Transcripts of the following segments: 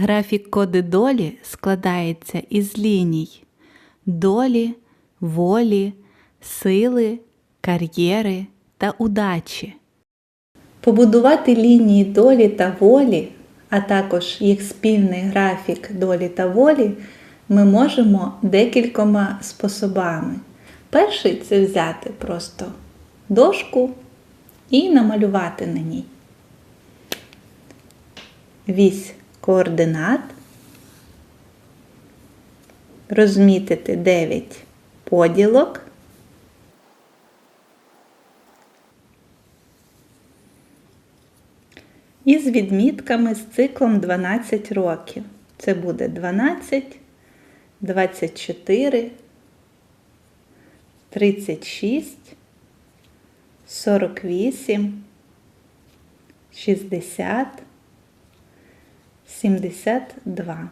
Графік коди долі складається із ліній долі, волі, сили, кар'єри та удачі. Побудувати лінії долі та волі, а також їх спільний графік долі та волі, ми можемо декількома способами. Перший це взяти просто дошку і намалювати на ній вісь координат, розмітити 9 поділок. І з відмітками з циклом 12 років. Це буде 12, 24, 36, 48, 60, 72.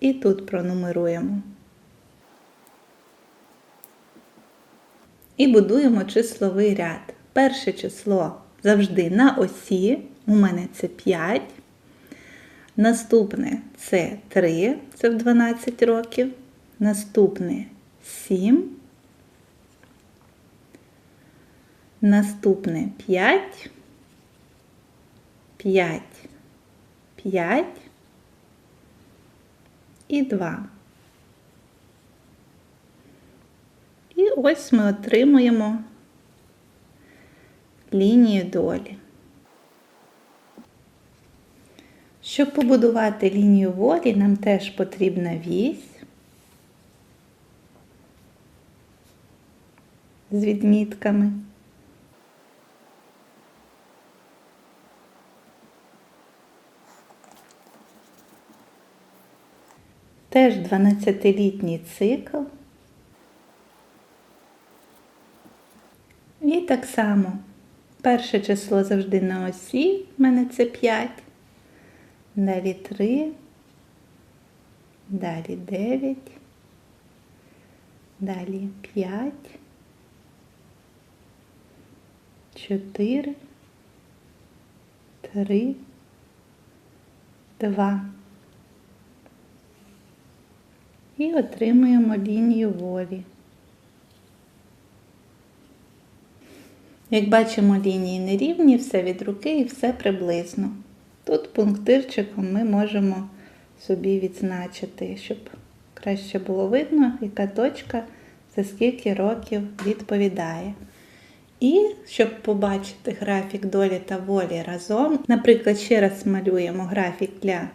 І тут пронумеруємо. І будуємо числовий ряд. Перше число завжди на осі. У мене це 5. Наступне це 3, це в 12 років. Наступне 7. Наступне 5. 5. 5 і 2. І ось ми отримуємо лінію долі. Щоб побудувати лінію волі, нам теж потрібна вісь з відмітками. Теж 12-літній цикл. І так само перше число завжди на осі, в мене це 5, далі 3, далі 9, далі 5, 4, 3, 2 і отримуємо лінію волі. Як бачимо, лінії нерівні, все від руки і все приблизно. Тут пунктирчиком ми можемо собі відзначити, щоб краще було видно, яка точка за скільки років відповідає. І щоб побачити графік долі та волі разом, наприклад, ще раз малюємо графік для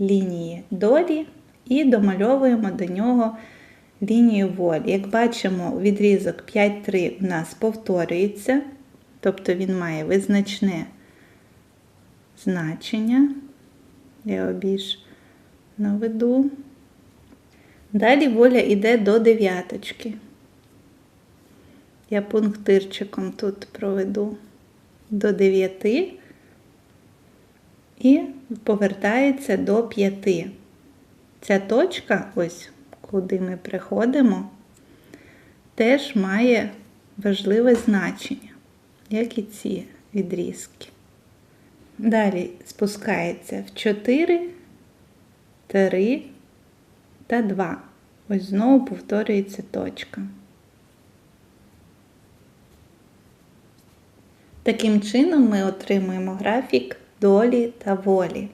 лінії долі і домальовуємо до нього лінію волі. Як бачимо, відрізок 5-3 у нас повторюється, тобто він має визначне значення. Я обіж наведу. Далі воля йде до дев'яточки. Я пунктирчиком тут проведу до 9 і повертається до 5. Ця точка, ось куди ми приходимо, теж має важливе значення, як і ці відрізки. Далі спускається в 4, 3 та 2. Ось знову повторюється точка. Таким чином ми отримуємо графік долі та волі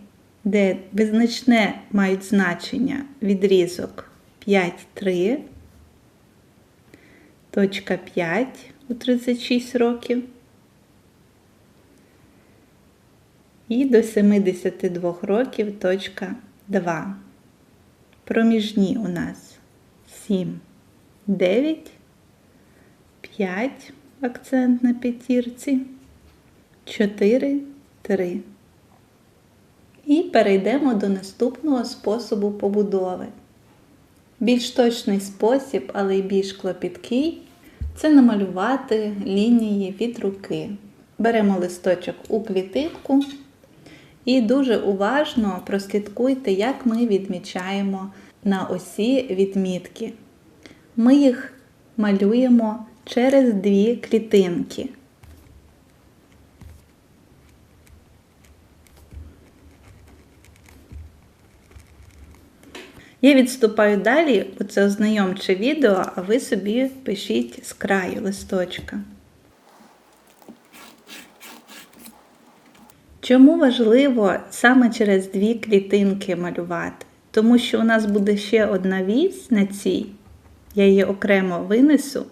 де визначне мають значення відрізок 5,3, точка 5 у 36 років. І до 72 років точка 2. Проміжні у нас 7, 9, 5, акцент на п'ятірці, 4, 3. І перейдемо до наступного способу побудови. Більш точний спосіб, але й більш клопіткий це намалювати лінії від руки. Беремо листочок у клітинку і дуже уважно прослідкуйте, як ми відмічаємо на осі відмітки. Ми їх малюємо через дві клітинки. Я відступаю далі, це ознайомче відео, а ви собі пишіть з краю листочка. Чому важливо саме через дві клітинки малювати? Тому що у нас буде ще одна вісь на цій, я її окремо винесу.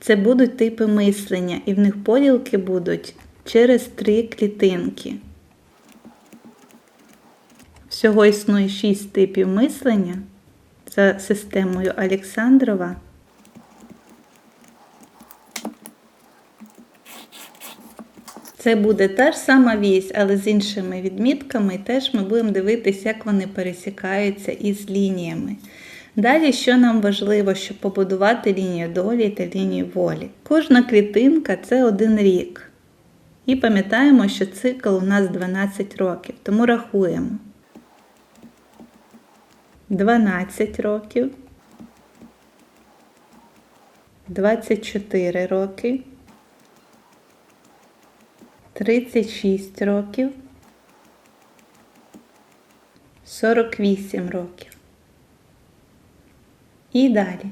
Це будуть типи мислення, і в них поділки будуть через три клітинки. Всього існує шість типів мислення за системою Олександрова. Це буде та ж сама вісь, але з іншими відмітками, і теж ми будемо дивитися, як вони пересікаються із лініями. Далі, що нам важливо, щоб побудувати лінію долі та лінію волі. Кожна клітинка це один рік. І пам'ятаємо, що цикл у нас 12 років, тому рахуємо. 12 років, 24 роки, 36 років, 48 років. І далі.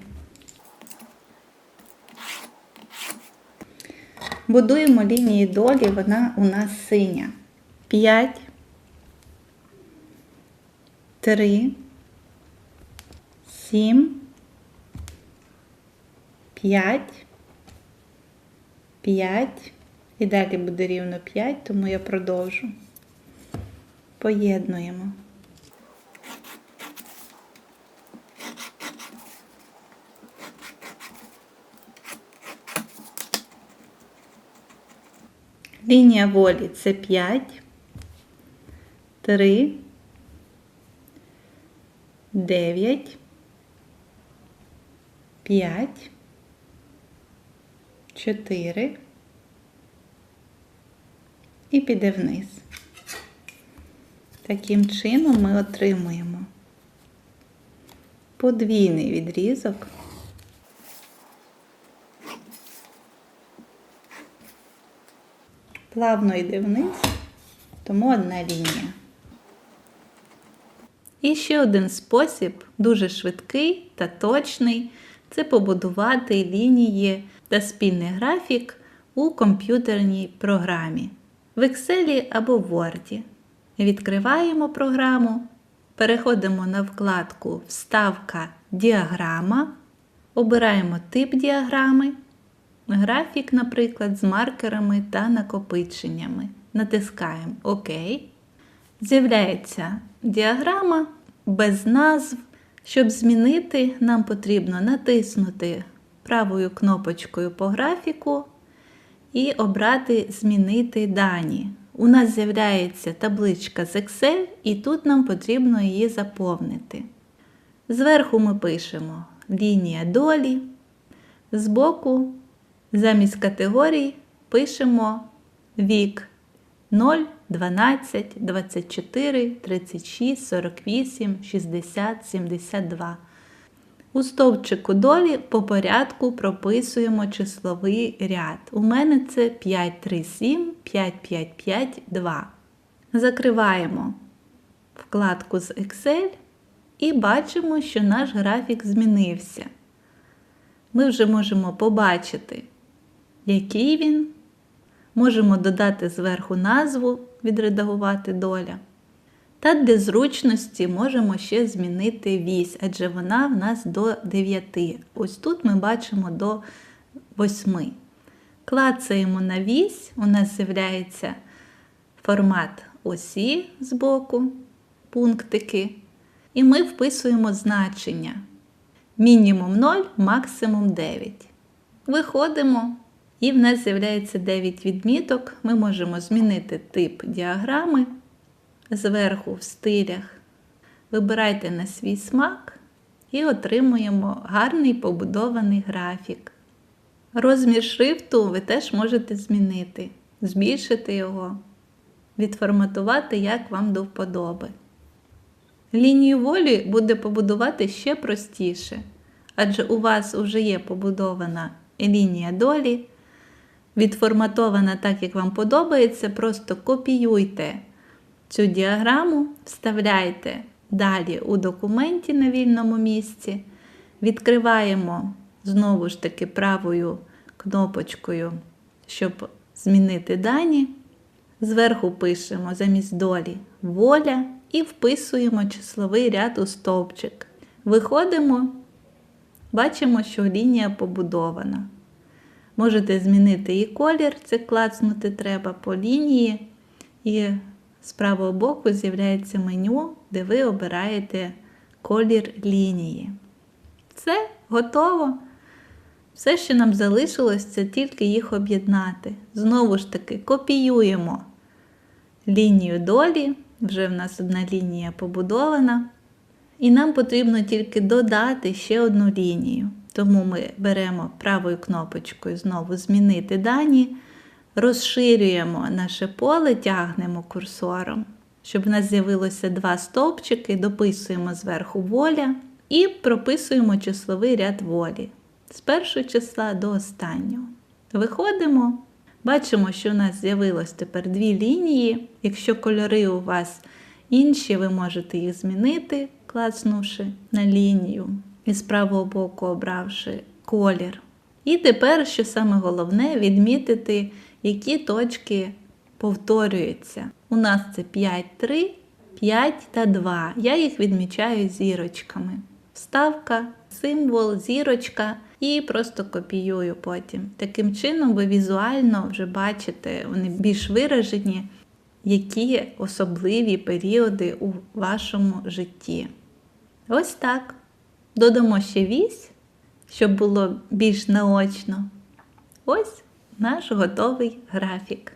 Будуємо лінії долі, вона у нас синя. 5, 3, 7, 5, 5. І далі буде рівно 5, тому я продовжу. Поєднуємо. Лінія волі це 5, 3, 9, 5, 4 і піде вниз. Таким чином ми отримуємо подвійний відрізок. Плавно йде вниз, тому одна лінія. І ще один спосіб, дуже швидкий та точний, це побудувати лінії та спільний графік у комп'ютерній програмі в Excel або Word. Відкриваємо програму, переходимо на вкладку Вставка Діаграма, обираємо тип діаграми, графік, наприклад, з маркерами та накопиченнями. Натискаємо ОК. З'являється діаграма без назв. Щоб змінити, нам потрібно натиснути правою кнопочкою по графіку і обрати Змінити дані. У нас з'являється табличка з Excel, і тут нам потрібно її заповнити. Зверху ми пишемо лінія долі. Збоку, замість категорій, пишемо вік 0, 12, 24, 36, 48, 60, 72. У стовпчику долі по порядку прописуємо числовий ряд. У мене це 537, 5552. Закриваємо вкладку з Excel і бачимо, що наш графік змінився. Ми вже можемо побачити, який він. Можемо додати зверху назву, відредагувати доля. Та для зручності можемо ще змінити вісь, адже вона в нас до 9. Ось тут ми бачимо до 8. Клацаємо на вісь, у нас з'являється формат осі з боку, пунктики. І ми вписуємо значення. Мінімум 0, максимум 9. Виходимо, і в нас з'являється 9 відміток. Ми можемо змінити тип діаграми зверху в стилях. Вибирайте на свій смак і отримуємо гарний побудований графік. Розмір шрифту ви теж можете змінити, збільшити його, відформатувати, як вам до вподоби. Лінію волі буде побудувати ще простіше, адже у вас вже є побудована лінія долі, відформатована так, як вам подобається, просто копіюйте цю діаграму, вставляйте Далі у документі на вільному місці відкриваємо знову ж таки правою кнопочкою, щоб змінити дані. Зверху пишемо замість долі воля і вписуємо числовий ряд у стовпчик. Виходимо, бачимо, що лінія побудована. Можете змінити її колір, це клацнути треба по лінії, і з правого боку з'являється меню, де ви обираєте колір лінії. Все, готово. Все, що нам залишилось, це тільки їх об'єднати. Знову ж таки, копіюємо лінію долі, вже в нас одна лінія побудована. І нам потрібно тільки додати ще одну лінію. Тому ми беремо правою кнопочкою знову змінити дані, розширюємо наше поле, тягнемо курсором, щоб в нас з'явилося два стовпчики, дописуємо зверху воля і прописуємо числовий ряд волі з першого числа до останнього. Виходимо, бачимо, що у нас з'явилось тепер дві лінії. Якщо кольори у вас інші, ви можете їх змінити, клацнувши на лінію і з правого боку обравши колір. І тепер, що саме головне, відмітити, які точки повторюються. У нас це 5, 3, 5 та 2. Я їх відмічаю зірочками. Вставка, символ, зірочка і просто копіюю потім. Таким чином, ви візуально вже бачите, вони більш виражені, які особливі періоди у вашому житті. Ось так. Додамо ще вісь, щоб було більш наочно. Ось наш готовий графік.